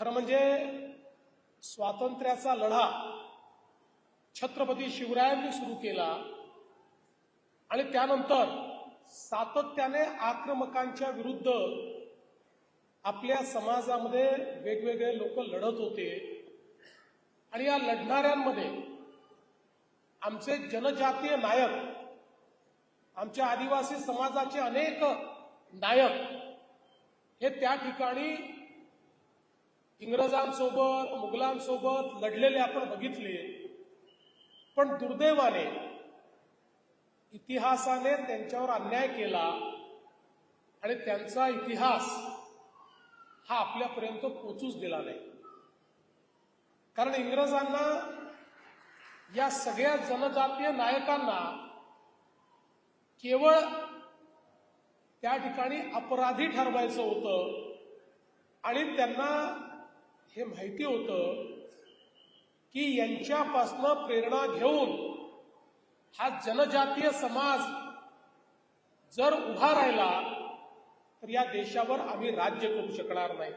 खरं म्हणजे स्वातंत्र्याचा लढा छत्रपती शिवरायांनी सुरू केला आणि त्यानंतर सातत्याने आक्रमकांच्या विरुद्ध आपल्या समाजामध्ये वेगवेगळे लोक लढत होते. आणि या लढणाऱ्यांमध्ये आमचे जनजातीय नायक आमच्या आदिवासी समाजाचे अनेक नायक हे त्या ठिकाणी इंग्रजांसोबत मुघलांसोबत लढलेले आपण बघितले. पण दुर्दैवाने इतिहासाने त्यांच्यावर अन्याय केला आणि त्यांचा इतिहास हा आपल्यापर्यंत पोचूच दिला नाही. कारण इंग्रजांना या सगळ्या जनजातीय नायकांना केवळ त्या ठिकाणी अपराधी ठरवायचं होतं आणि त्यांना हे माहिती होतं की यांच्यापासनं प्रेरणा घेऊन हा जनजातीय समाज जर उभा राहिला तर या देशावर आम्ही राज्य करू शकणार नाही.